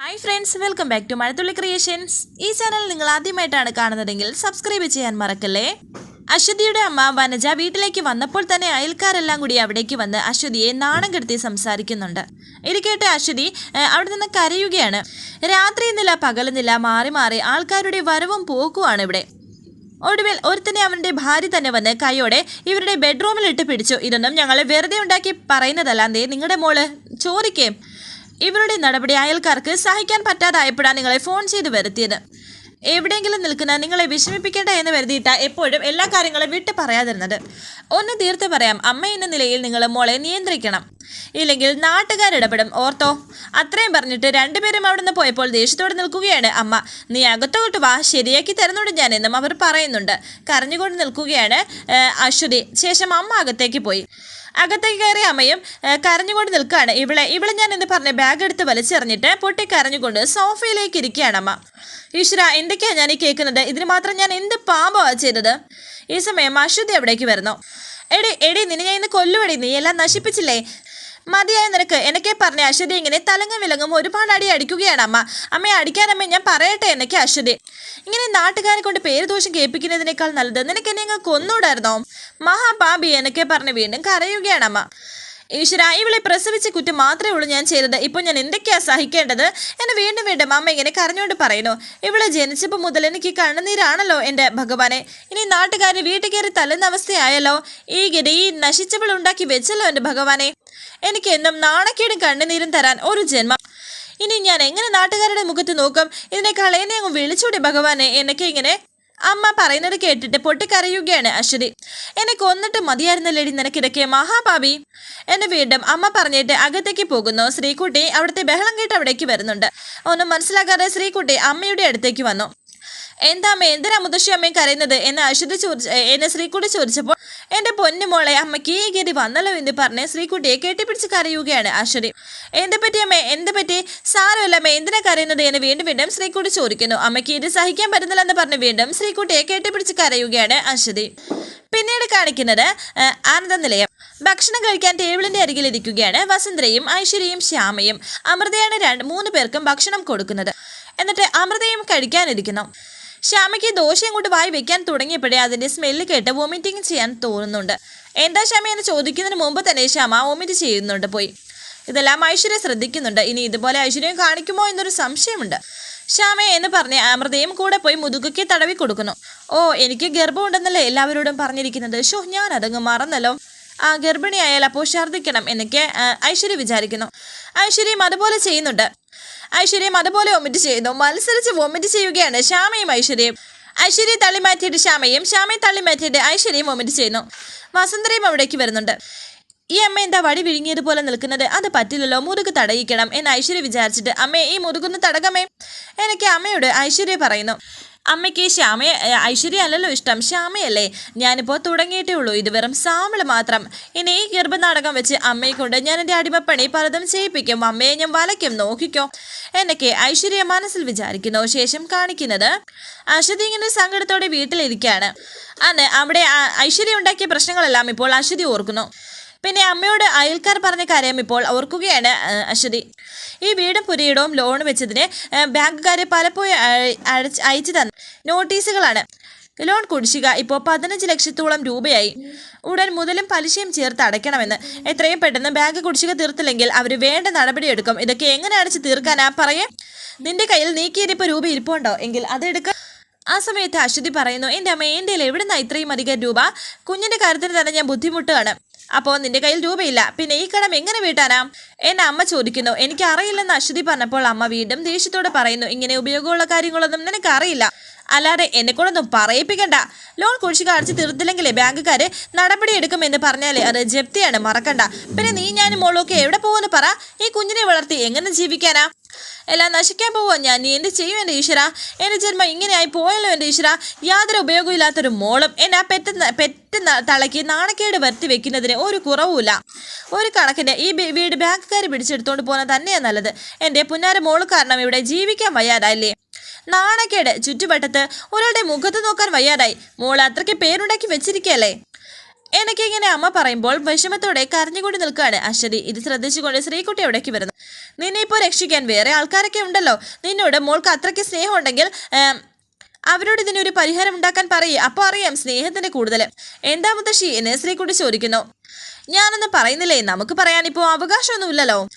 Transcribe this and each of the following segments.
Hi friends welcome back to Mazhathulli creations ഈ channel നിങ്ങൾ ആദ്യമായിട്ടാണ് കാണുന്നതെങ്കിൽ സബ്സ്ക്രൈബ് ചെയ്യാൻ മറക്കല്ലേ? അശ്വതിയുടെ അമ്മ വനജ വീട്ടിലേക്ക് വന്നപ്പോൾ തന്നെ അയൽക്കാരെല്ലാം കൂടി അവിടേക്ക് വന്ന് അശ്വതിയെ നാണം കെടുത്തി സംസാരിക്കുന്നുണ്ട്. ഇത് കേട്ട് അശ്വതി അവിടെ നിന്ന് കരയുകയാണ്. രാത്രി നില പകലുന്നില്ല മാറി മാറി ആൾക്കാരുടെ വരവും പോക്കുമാണ് ഇവിടെ. ഒടുവിൽ ഒരുത്തനെ അവന്റെ ഭാര്യ തന്നെ വന്ന് കൈയോടെ ഇവരുടെ ബെഡ്റൂമിൽ ഇട്ട് പിടിച്ചു. ഇതൊന്നും ഞങ്ങൾ വെറുതെ ഉണ്ടാക്കി പറയുന്നതല്ലാതെ നിങ്ങളുടെ മോൾ ചോദിക്കേ ഇവരുടെ നടപടി അയൽക്കാർക്ക് സഹിക്കാൻ പറ്റാതായപ്പോഴാണ് നിങ്ങളെ ഫോൺ ചെയ്ത് വരുത്തിയത്. എവിടെയെങ്കിലും നിൽക്കുന്ന നിങ്ങളെ വിഷമിപ്പിക്കേണ്ട എന്ന് കരുതിയിട്ട എപ്പോഴും എല്ലാ കാര്യങ്ങളും വിട്ട് പറയാതിരുന്നത്. ഒന്ന് തീർത്ത് പറയാം അമ്മ എന്ന നിലയിൽ നിങ്ങൾ മോളെ നിയന്ത്രിക്കണം. ഇല്ലെങ്കിൽ നാട്ടുകാരിടപെടും ഓർത്തോ? അത്രയും പറഞ്ഞിട്ട് രണ്ടുപേരും അവിടെ നിന്ന് പോയപ്പോൾ ദേഷ്യത്തോടെ നിൽക്കുകയാണ് അമ്മ. നീ അകത്തോട്ട് വാ ശരിയാക്കി തരുന്നുണ്ട് ഞാൻ എന്നും അവർ പറയുന്നുണ്ട്. കരഞ്ഞുകൊണ്ട് നിൽക്കുകയാണ് അശ്വതി. ശേഷം അമ്മ അകത്തേക്ക് പോയി. അകത്തേക്ക് കയറിയ അമ്മയും കരഞ്ഞുകൊണ്ട് നിൽക്കുകയാണ്. ഇവളെ ഇവളെ ഞാൻ എന്ന് പറഞ്ഞ് ബാഗ് എടുത്ത് വലിച്ചെറിഞ്ഞിട്ട് പൊട്ടി കരഞ്ഞുകൊണ്ട് സോഫയിലേക്ക് ഇരിക്കുകയാണ് അമ്മ. ഈശ്വര എന്തൊക്കെയാണ് ഞാൻ ഈ കേൾക്കുന്നത്? ഇതിന് മാത്രം ഞാൻ എന്ത് പാപമാണ് ചെയ്തത്? ഈ സമയം അശ്വതി അവിടേക്ക് വരുന്നു. എടി എടി നിന്നെ ഞാൻ ഇന്ന് കൊല്ലുവടി. നീ എല്ലാം നശിപ്പിച്ചില്ലേ? മതിയായ നിനക്ക്. എന്നൊക്കെ പറഞ്ഞ അശ്വതി ഇങ്ങനെ തലങ്ങും വിലങ്ങും ഒരുപാട് അടി അടിക്കുകയാണ് അമ്മ. അമ്മയെ അടിക്കാനമ്മ ഞാൻ പറയട്ടെ എന്നൊക്കെ അശ്വതി. ഇങ്ങനെ നാട്ടുകാരെ കൊണ്ട് പേര് ദോഷം കേൾപ്പിക്കുന്നതിനേക്കാൾ നല്ലത് നിനക്ക് എന്നെ കൊന്നൂടായിരുന്നോ? മഹാപാപി എന്നൊക്കെ പറഞ്ഞ് വീണ്ടും കരയുകയാണ് അമ്മ. ഈശ്വര ഇവളെ പ്രസവിച്ച കുറ്റം മാത്രമേ ഉള്ളൂ ഞാൻ ചെയ്തത്. ഇപ്പോൾ ഞാൻ എന്തൊക്കെയാ സഹിക്കേണ്ടത്? എന്നെ വീണ്ടും വീണ്ടും അമ്മ ഇങ്ങനെ കരഞ്ഞുകൊണ്ട് പറയുന്നു. ഇവളെ ജനിച്ചപ്പോൾ മുതൽ എനിക്ക് കണ്ണുനീരാണല്ലോ എന്റെ ഭഗവാനെ. ഇനി നാട്ടുകാർ വീട്ടിൽ കയറി തല്ലുന്ന അവസ്ഥയായല്ലോ. ഈ ഗതി ഈ നശിച്ചവൾ ഉണ്ടാക്കി വെച്ചല്ലോ എന്റെ ഭഗവാനെ. എനിക്ക് എന്നും നാണക്കേടും കണ്ണുനീരും തരാൻ ഒരു ജന്മം. ഇനി ഞാൻ എങ്ങനെ നാട്ടുകാരുടെ മുഖത്ത് നോക്കും? ഇതിനേക്കാൾ എന്നെ അങ്ങ് വിളിച്ചൂടെ ഭഗവാനെ. എന്നൊക്കെ ഇങ്ങനെ അമ്മ പറയുന്നത് കേട്ടിട്ട് പൊട്ടിക്കരയുകയാണ് അശ്വതി. എന്നെ കൊന്നിട്ട് മതിയായിരുന്നല്ലേടി നിനക്കിടയ്ക്ക് മഹാഭാവി എന്നെ വീണ്ടും അമ്മ പറഞ്ഞിട്ട് അകത്തേക്ക് പോകുന്നു. ശ്രീകുട്ടി അവിടുത്തെ ബഹളം കേട്ട് അവിടേക്ക് വരുന്നുണ്ട്. ഒന്നും മനസ്സിലാക്കാതെ ശ്രീകുട്ടി അമ്മയുടെ അടുത്തേക്ക് വന്നു. എന്താ എന്തിനാ മുത്തശ്ശി അമ്മയും കരയുന്നത് എന്ന് അശ്വതി ചോദിച്ച എന്നെ ശ്രീക്കുട്ടി ചോദിച്ചപ്പോൾ എന്റെ പൊന്നു മോളെ അമ്മയ്ക്ക് ഈ ഗതി വന്നല്ലോ എന്ന് പറഞ്ഞ് ശ്രീക്കുട്ടിയെ കെട്ടിപ്പിടിച്ച് കരയുകയാണ് അശ്വതി. എന്ത് പറ്റി അമ്മേ? എന്ത് പറ്റി? സാരമില്ല അമ്മ എന്തിനാ കരയുന്നത്? എന്ന് വീണ്ടും വീണ്ടും ശ്രീക്കുട്ടി ചോദിക്കുന്നു. അമ്മയ്ക്ക് ഇത് സഹിക്കാൻ പറ്റുന്നില്ല എന്ന് പറഞ്ഞ് വീണ്ടും ശ്രീക്കുട്ടിയെ കെട്ടിപ്പിടിച്ച് കരയുകയാണ് അശ്വതി. പിന്നീട് കാണിക്കുന്നത് ആനന്ദ നിലയം ഭക്ഷണം കഴിക്കാൻ ടേബിളിന്റെ അരികിൽ ഇരിക്കുകയാണ് വസുന്ധരയും ഐശ്വര്യയും ശ്യാമയും. അമൃതയാണ് രണ്ട് മൂന്ന് പേർക്കും ഭക്ഷണം കൊടുക്കുന്നത്. എന്നിട്ട് അമൃതയും കഴിക്കാനിരിക്കുന്നു. ശ്യാമയ്ക്ക് ദോശയും കൊണ്ട് വായി വെക്കാൻ തുടങ്ങിയപ്പോഴേ അതിന്റെ സ്മെല്ല് കേട്ട് വോമിറ്റിംഗ് ചെയ്യാൻ തോന്നുന്നുണ്ട്. എന്താ ശ്യാമ എന്ന് ചോദിക്കുന്നതിന് മുമ്പ് തന്നെ ശ്യാമ വോമിറ്റ് ചെയ്യുന്നുണ്ട് പോയി. ഇതെല്ലാം ഐശ്വര്യ ശ്രദ്ധിക്കുന്നുണ്ട്. ഇനി ഇതുപോലെ ഐശ്വര്യം കാണിക്കുമോ എന്നൊരു സംശയമുണ്ട്. ശ്യാമ എന്ന് പറഞ്ഞ് അമൃതയും കൂടെ പോയി മുതുകയ്ക്ക് തടവി കൊടുക്കുന്നു. ഓ എനിക്ക് ഗർഭമുണ്ടെന്നല്ലേ എല്ലാവരോടും പറഞ്ഞിരിക്കുന്നത്? ഷോ ഞാൻ അതങ്ങ് മറന്നല്ലോ. ആ ഗർഭിണിയായാൽ അപ്പോൾ ഛർദ്ദിക്കണം എന്നൊക്കെ ഐശ്വര്യ വിചാരിക്കുന്നു. ഐശ്വര്യം അതുപോലെ ചെയ്യുന്നുണ്ട്. ഐശ്വര്യം അതുപോലെ വൊമിറ്റ് ചെയ്യുന്നു. മത്സരിച്ച് വൊമിറ്റ് ചെയ്യുകയാണ് ശ്യാമയും ഐശ്വര്യയും. ഐശ്വര്യ തള്ളി മാറ്റിയിട്ട് ശ്യാമയും ശ്യാമയെ തള്ളി മാറ്റിയിട്ട് ഐശ്വര്യയും വൊമിറ്റ് ചെയ്യുന്നു. വസുന്ധരയും അവിടേക്ക് വരുന്നുണ്ട്. ഈ അമ്മ എന്താ വടി വിഴുങ്ങിയതുപോലെ നിൽക്കുന്നത്? അത് പറ്റില്ലല്ലോ മുറുക്ക് തടയിക്കണം എന്ന് ഐശ്വര്യ വിചാരിച്ചിട്ട് അമ്മയെ ഈ മുതുകൊന്ന് തടകമേ. എനിക്ക് അമ്മയോട് ഐശ്വര്യ പറയുന്നു. അമ്മയ്ക്ക് ശ്യാമയെ ഐശ്വര്യ അല്ലല്ലോ ഇഷ്ടം. ശ്യാമയല്ലേ? ഞാനിപ്പോൾ തുടങ്ങിയിട്ടേ ഉള്ളൂ. ഇത് വെറും സാമ്പിൾ മാത്രം. ഇനി ഈ ഗർഭനാടകം വെച്ച് അമ്മയെ കൊണ്ട് ഞാൻ എന്റെ അടിമപ്പണി പലതും ചെയ്യിപ്പിക്കും. അമ്മയെ ഞാൻ വലയ്ക്കും നോക്കിക്കോ. എന്നൊക്കെ ഐശ്വര്യ മനസ്സിൽ വിചാരിക്കുന്നു. ശേഷം കാണിക്കുന്നത് അശ്വതി ഇങ്ങനെ സങ്കടത്തോടെ വീട്ടിലിരിക്കുകയാണ് അന്ന് അവിടെ ഐശ്വര്യ ഉണ്ടാക്കിയ പ്രശ്നങ്ങളെല്ലാം ഇപ്പോൾ അശ്വതി ഓർക്കുന്നു. പിന്നെ അമ്മയോട് അയൽക്കാർ പറഞ്ഞ കാര്യം ഇപ്പോൾ ഓർക്കുകയാണ് അശ്വതി. ഈ വീടും പുരയിടവും ലോൺ വെച്ചതിന് ബാങ്കുകാരെ പലപ്പോഴും അയ- അയച്ച് അയച്ചു തന്ന നോട്ടീസുകളാണ്. ലോൺ കുടിശ്ശിക ഇപ്പോൾ പതിനഞ്ച് ലക്ഷത്തോളം രൂപയായി. ഉടൻ മുതലും പലിശയും ചേർത്ത് അടയ്ക്കണമെന്ന്. എത്രയും പെട്ടെന്ന് ബാങ്ക് കുടിശ്ശിക തീർത്തില്ലെങ്കിൽ അവർ വേണ്ട നടപടിയെടുക്കും. ഇതൊക്കെ എങ്ങനെ അടച്ച് തീർക്കാനാ? പറയേ. നിന്റെ കയ്യിൽ നീക്കിയിരിപ്പ് രൂപ ഇരിപ്പുണ്ടോ? എങ്കിൽ അതെടുക്ക ആ സമയത്ത് അശ്വതി പറയുന്നു എന്റെ അമ്മ എന്റെ എവിടെ നിന്നാണ് ഇത്രയും അധികം രൂപ? കുഞ്ഞിന്റെ കാര്യത്തിന് തന്നെ ഞാൻ ബുദ്ധിമുട്ടുകയാണ് അപ്പോൾ നിന്റെ കയ്യിൽ രൂപയില്ല. പിന്നെ ഈ കടം എങ്ങനെ വീട്ടാനാ? എന്നെ അമ്മ ചോദിക്കുന്നു. എനിക്ക് അറിയില്ലെന്ന് അശ്വതി പറഞ്ഞപ്പോൾ അമ്മ വീണ്ടും ദേഷ്യത്തോടെ പറയുന്നു. ഇങ്ങനെ ഉപയോഗമുള്ള കാര്യങ്ങളൊന്നും നിനക്ക് അറിയില്ല അല്ലാതെ എന്നെ കൊണ്ടൊന്നും പറയിപ്പിക്കണ്ട. ലോൺ കുഴിച്ചു കാണിച്ച് തീർത്തില്ലെങ്കിലേ ബാങ്കുകാര് നടപടി എടുക്കുമെന്ന് പറഞ്ഞാലേ അത് ജപ്തിയാണ് മറക്കണ്ട. പിന്നെ നീ ഞാനും മോളൊക്കെ എവിടെ പോകുമെന്ന് പറ. ഈ കുഞ്ഞിനെ വളർത്തി എങ്ങനെ ജീവിക്കാനാ? എല്ലാം നശിക്കാൻ പോവാ ഞാൻ. നീ എന്ത് ചെയ്യും എന്റെ ഈശ്വര? എന്റെ ജന്മം ഇങ്ങനെയായി പോയല്ലോ എന്റെ ഈശ്വര. യാതൊരു ഉപയോഗമില്ലാത്തൊരു മോളും എന്നെ ആ പെറ്റ പെറ്റ് നാണക്കേട് വരുത്തി വെക്കുന്നതിന് ഒരു കുറവുമില്ല. ഒരു കണക്കിന് ഈ വീട് ബാങ്കുകാർ പിടിച്ചെടുത്തോണ്ട് പോകുന്നത് തന്നെയാണ് നല്ലത്. എന്റെ പുന്നാര മോൾ കാരണം ഇവിടെ ജീവിക്കാൻ വയ്യാതായില്ലേ? നാണക്കേട്. ചുറ്റുവട്ടത്ത് ഒരാളുടെ മുഖത്ത് നോക്കാൻ വയ്യാതായി. മോൾ അത്രയ്ക്ക് പേരുണ്ടാക്കി വെച്ചിരിക്കല്ലേ എനിക്കിങ്ങനെ അമ്മ പറയുമ്പോൾ വിഷമത്തോടെ കരഞ്ഞുകൊണ്ട് നിൽക്കുകയാണ് അശ്വതി. ഇത് ശ്രദ്ധിച്ചുകൊണ്ട് ശ്രീകുട്ടി അവിടേക്ക് വരുന്നു. നിന്നെ ഇപ്പോൾ രക്ഷിക്കാൻ വേറെ ആൾക്കാരൊക്കെ ഉണ്ടല്ലോ. നിന്നോട് മോൾക്ക് അത്രയ്ക്ക് സ്നേഹമുണ്ടെങ്കിൽ അവരോട് ഇതിനൊരു പരിഹാരം ഉണ്ടാക്കാൻ പറയേ. അപ്പോൾ അറിയാം സ്നേഹത്തിന്റെ കൂടുതൽ എന്താ മുത്തശ്ശി? എന്ന് ശ്രീകുട്ടി ചോദിക്കുന്നു. ഞാനൊന്നും പറയുന്നില്ലേ? നമുക്ക് പറയാനിപ്പോൾ അവകാശമൊന്നുമില്ലല്ലോ.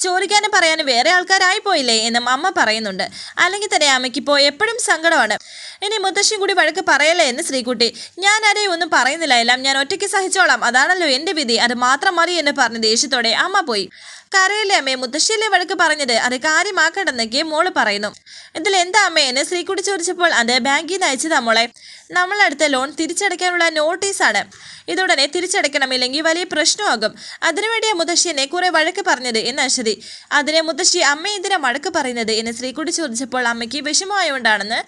ചോദിക്കാനും പറയാനും വേറെ ആൾക്കാരായി പോയില്ലേ എന്നും അമ്മ പറയുന്നുണ്ട്. അല്ലെങ്കിൽ തന്നെ അമ്മയ്ക്കിപ്പോൾ എപ്പോഴും സങ്കടമാണ്. ഇനി മുത്തശ്ശി കൂടി വഴക്ക് പറയല്ലേ എന്ന് ശ്രീകുട്ടി. ഞാൻ ആരെയും ഒന്നും പറയുന്നില്ല. എല്ലാം ഞാൻ ഒറ്റയ്ക്ക് സഹിച്ചോളാം. അതാണല്ലോ എന്റെ വിധി. അത് മാത്രം മതി എന്ന് പറഞ്ഞ് ദേഷ്യത്തോടെ അമ്മ പോയി. കരയില്ലേ അമ്മേ? മുത്തശ്ശിയിലെ വഴക്ക് പറഞ്ഞത്? അത് കാര്യമാക്കണ്ടെന്നൊക്കെ മോൾ പറയുന്നു. ഇതിൽ എന്താ അമ്മേ എന്ന് ശ്രീകുട്ടി ചോദിച്ചപ്പോൾ അത് ബാങ്കിൽ നിന്ന് അയച്ചതാ മോളെ. നമ്മളടുത്ത ലോൺ തിരിച്ചടയ്ക്കാനുള്ള നോട്ടീസാണ്. ഇതുടനെ തിരിച്ചടയ്ക്കണമില്ലെങ്കിൽ വലിയ പ്രശ്നമാകും. അതിനുവേണ്ടിയാ മുത്തശ്ശി കുറെ വഴക്ക് പറഞ്ഞത് എന്ന് അശ്വതി. അതിനെ മുത്തശ്ശി അമ്മ എന്തിനാ വഴക്ക് പറയുന്നത് എന്ന് ശ്രീകുട്ടി ചോദിച്ചപ്പോൾ അമ്മയ്ക്ക് വിഷമമായോണ്ടാണെന്ന്.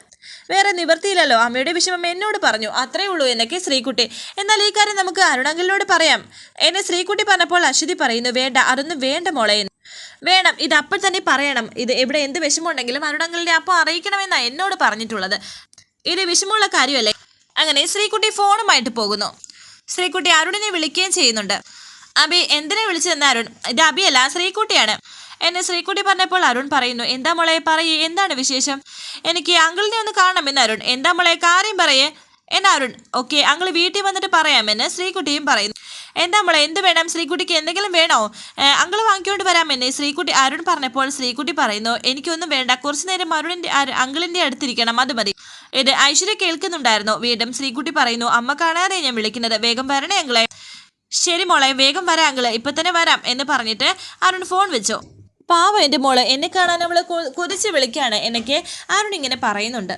വേറെ നിവർത്തിയില്ലല്ലോ അമ്മയുടെ വിഷമം എന്നോട് പറഞ്ഞു. അത്രേ ഉള്ളൂ എന്നൊക്കെ ശ്രീകുട്ടി. എന്നാൽ ഈ കാര്യം നമുക്ക് അരുണങ്കിളിനോട് പറയാം എന്നെ ശ്രീകുട്ടി പറഞ്ഞപ്പോൾ അശ്വതി പറയുന്നു വേണ്ട അതൊന്നും വേണ്ട മോളെ. വേണം ഇത് അപ്പോൾ തന്നെ പറയണം. ഇത് എവിടെ എന്ത് വിഷമമുണ്ടെങ്കിലും അരുണങ്കിളിനെ അപ്പോൾ അറിയിക്കണമെന്നാണ് എന്നോട് പറഞ്ഞിട്ടുള്ളത്. ഇത് വിഷമമുള്ള കാര്യമല്ലേ? അങ്ങനെ ശ്രീകുട്ടി ഫോണുമായിട്ട് പോകുന്നു. ശ്രീകുട്ടി അരുണിനെ വിളിക്കുകയും ചെയ്യുന്നുണ്ട്. അബി എന്തിനെ വിളിച്ചതെന്ന് അരുൺ? ഇത് അബിയല്ല ശ്രീകുട്ടിയാണ്. എന്നെ ശ്രീകുട്ടി പറഞ്ഞപ്പോൾ അരുൺ പറയുന്നു എന്താ മോളെ പറയേ എന്താണ് വിശേഷം? എനിക്ക് അങ്കിളിനെ ഒന്ന് കാണണം എന്ന് അരുൺ. എന്താ മോളെ കാര്യം പറയേ. എന്നാ അരുൺ ഓക്കെ അങ്കിൾ വീട്ടിൽ വന്നിട്ട് പറയാമെന്ന് ശ്രീകുട്ടിയും പറയുന്നു. എന്താ മോളെ എന്ത് വേണം? ശ്രീകുട്ടിക്ക് എന്തെങ്കിലും വേണോ? അങ്കിൾ വാങ്ങിക്കൊണ്ട് വരാമെന്ന് ശ്രീകുട്ടി അരുൺ പറഞ്ഞപ്പോൾ ശ്രീകുട്ടി പറയുന്നു എനിക്കൊന്നും വേണ്ട കുറച്ചു നേരം അരുണിന്റെ അങ്കിളിന്റെ അടുത്തിരിക്കണം അത് മതി. ഇത് ഐശ്വര്യ കേൾക്കുന്നുണ്ടായിരുന്നു. വീണ്ടും ശ്രീകുട്ടി പറയുന്നു അമ്മ കാണാതെ ഞാൻ വിളിക്കുന്നത് വേഗം വരണേ അങ്കിളെ. ശരി മോളെ വേഗം വരാം അങ്കിൾ ഇപ്പൊ തന്നെ വരാം എന്ന് പറഞ്ഞിട്ട് അരുൺ ഫോൺ വെച്ചു. പാവ എന്റെ മോൾ എന്നെ കാണാൻ അവൾ കൊതിച്ച് വിളിക്കാണ് എന്നൊക്കെ അരുൺ ഇങ്ങനെ പറയുന്നുണ്ട്.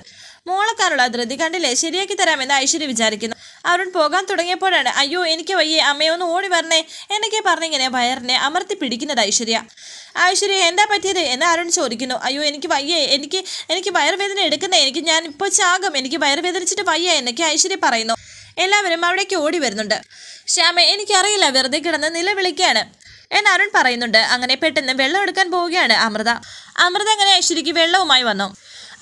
മോളക്കാരുള്ള ധൃതി കണ്ടില്ലേ? ശരിയാക്കി തരാമെന്ന് ഐശ്വര്യ വിചാരിക്കുന്നു. അരുൺ പോകാൻ തുടങ്ങിയപ്പോഴാണ് അയ്യോ എനിക്ക് വയ്യേ അമ്മയൊന്ന് ഓടി വരണേ എന്നൊക്കെ പറഞ്ഞിങ്ങനെ വയറിനെ അമർത്തി പിടിക്കുന്നത് ഐശ്വര്യ. ഐശ്വര്യ എന്താ പറ്റിയത്? എന്ന് അരുൺ ചോദിക്കുന്നു. അയ്യോ എനിക്ക് വയ്യേ എനിക്ക് എനിക്ക് വയറുവേദന എടുക്കുന്നേ എനിക്ക് ഞാൻ ഇപ്പോൾ ചാകും എനിക്ക് വയറുവേദനിച്ചിട്ട് വയ്യ എന്നൊക്കെ ഐശ്വര്യ പറയുന്നു. എല്ലാവരും അവിടേക്ക് ഓടി വരുന്നുണ്ട്. ശ്യാമ എനിക്കറിയില്ല വെറുതെ കിടന്ന് നിലവിളിക്കുകയാണ് എന്ന് അരുൺ പറയുന്നുണ്ട്. അങ്ങനെ പെട്ടെന്ന് വെള്ളം എടുക്കാൻ പോവുകയാണ് അമൃത. അമൃത അങ്ങനെ ഐശ്വര്യക്ക് വെള്ളവുമായി വന്നു.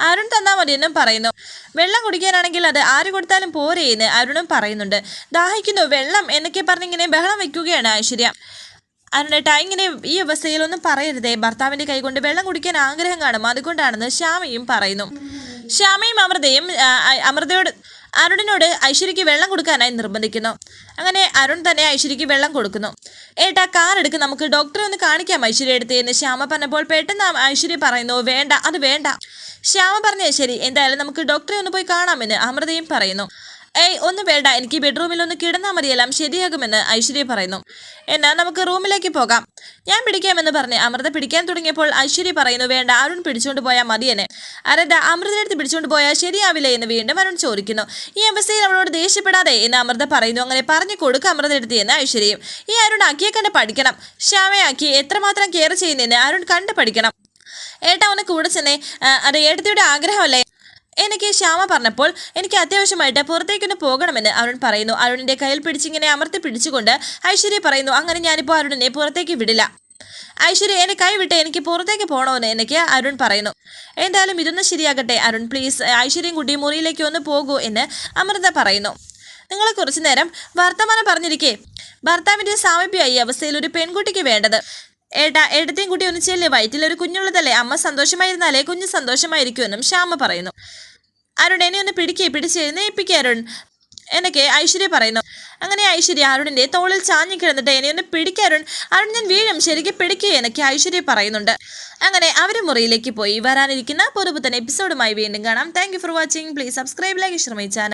അരുൺ തന്നാൽ മതി എന്നും പറയുന്നു. വെള്ളം കുടിക്കാനാണെങ്കിൽ അത് ആര് കൊടുത്താലും പോരെയെന്ന് അരുണും പറയുന്നുണ്ട്. ദാഹിക്കുന്നു വെള്ളം എന്നൊക്കെ പറഞ്ഞിങ്ങനെ ബഹളം വയ്ക്കുകയാണ് ഐശ്വര്യ. അരുണേട്ടാ ഇങ്ങനെ ഈ അവസ്ഥയിലൊന്നും പറയരുതേ. ഭർത്താവിന്റെ കൈകൊണ്ട് വെള്ളം കുടിക്കാൻ ആഗ്രഹം കാണും. അതുകൊണ്ടാണെന്ന് ശ്യാമയും പറയുന്നു. ശ്യാമയും അമൃതയും അമൃതയോട് അരുണിനോട് ഐശ്വര്യയ്ക്ക് വെള്ളം കൊടുക്കാനായി നിർബന്ധിക്കുന്നു. അങ്ങനെ അരുൺ തന്നെ ഐശ്വര്യയ്ക്ക് വെള്ളം കൊടുക്കുന്നു. ഏട്ടാ കാർ എടുക്ക് നമുക്ക് ഡോക്ടറെ ഒന്ന് കാണിക്കാം ഐശ്വര്യ എടുത്ത് എന്ന് ശ്യാമ പറഞ്ഞപ്പോൾ പെട്ടെന്ന് ഐശ്വര്യ പറയുന്നു വേണ്ട അത് വേണ്ട. ശ്യാമ പറഞ്ഞേ ശരി എന്തായാലും നമുക്ക് ഡോക്ടറെ ഒന്ന് പോയി കാണാമെന്ന് അമൃതയും പറയുന്നു. ഏയ് ഒന്നും വേണ്ട. എനിക്ക് ബെഡ്റൂമിൽ ഒന്ന് കിടന്നാൽ മതിയെല്ലാം ശരിയാകുമെന്ന് ഐശ്വര്യ പറയുന്നു. എന്നാൽ നമുക്ക് റൂമിലേക്ക് പോകാം. ഞാൻ പിടിക്കാമെന്ന് പറഞ്ഞ് അമൃത പിടിക്കാൻ തുടങ്ങിയപ്പോൾ ഐശ്വര്യ പറയുന്നു വേണ്ട അരുൺ പിടിച്ചുകൊണ്ട് പോയാൽ മതിയെന്നെ അരണ്ട അമൃതയെടുത്ത് പിടിച്ചുകൊണ്ട് പോയാൽ ശരിയാവില്ലേ? എന്ന് വീണ്ടും അരുൺ ചോദിക്കുന്നു. ഈ അവസ്ഥയിൽ അവളോട് ദേഷ്യപ്പെടാതെ എന്ന് അമൃത പറയുന്നു. അങ്ങനെ പറഞ്ഞു കൊടുക്കുക അമൃത എടുത്ത് എന്ന് ഐശ്വര്യയും. ഈ അരുൺ അക്കിയെ കണ്ട് പഠിക്കണം. ശ്യാമയാക്കി എത്രമാത്രം കെയർ ചെയ്യുന്നതെന്ന് അരുൺ കണ്ട് പഠിക്കണം. ഏട്ടാ ഒന്ന് കൂടെ ചെന്നേ. അത് ഏട്ടത്തിയുടെ ആഗ്രഹമല്ലേ? എനിക്ക് ശ്യാമ പറഞ്ഞപ്പോൾ എനിക്ക് അത്യാവശ്യമായിട്ട് പുറത്തേക്കൊന്ന് പോകണമെന്ന് അരുൺ പറയുന്നു. അരുണിന്റെ കയ്യിൽ പിടിച്ചിങ്ങനെ അമർത്തി പിടിച്ചുകൊണ്ട് ഐശ്വര്യ പറയുന്നു അങ്ങനെ ഞാനിപ്പോൾ അരുണിനെ പുറത്തേക്ക് വിടില്ല. ഐശ്വര്യ എന്നെ കൈവിട്ട് എനിക്ക് പുറത്തേക്ക് പോകണമെന്ന് എനിക്ക് അരുൺ പറയുന്നു. എന്തായാലും ഇതൊന്ന് ശരിയാകട്ടെ അരുൺ. പ്ലീസ് ഐശ്വര്യം കുട്ടി മുറിയിലേക്ക് ഒന്ന് പോകൂ എന്ന് അമൃത പറയുന്നു. നിങ്ങളെ കുറച്ചു നേരം വർത്തമാനം പറഞ്ഞിരിക്കേ. ഭർത്താവിന്റെ സാമീപ്യമായി അവസ്ഥയിൽ ഒരു പെൺകുട്ടിക്ക് വേണ്ടത്. ഏട്ടാ ഏട്ടത്തെയും കുട്ടി ഒന്ന് ചെല്ല് വയറ്റിൽ ഒരു കുഞ്ഞുള്ളതല്ലേ? അമ്മ സന്തോഷമായിരുന്നാലേ കുഞ്ഞ് സന്തോഷമായിരിക്കുമെന്നും ശ്യാമ പറയുന്നു. അരുൺ എന്നെ ഒന്ന് പിടിക്കേ പിടിച്ച് എഴുന്നേൽപ്പിക്കുക അരുൺ. എന്നൊക്കെ ഐശ്വര്യ പറയുന്നു. അങ്ങനെ ഐശ്വര്യ അരുണിന്റെ തോളിൽ ചാഞ്ഞു കിടന്നിട്ട് എന്നെ ഒന്ന് പിടിക്കുക അരുൺ. അരുൺ ഞാൻ വീഴും. ശരിക്കും പിടിക്കുക എന്നൊക്കെ ഐശ്വര്യ പറയുന്നുണ്ട്. അങ്ങനെ അവർ മുറിയിലേക്ക് പോയി. വരാനിരിക്കുന്ന പുതുപുത്തൻ എപ്പിസോഡുമായി വീണ്ടും കാണാം. Thank for watching please subscribe like ശ്രമിച്ചാൽ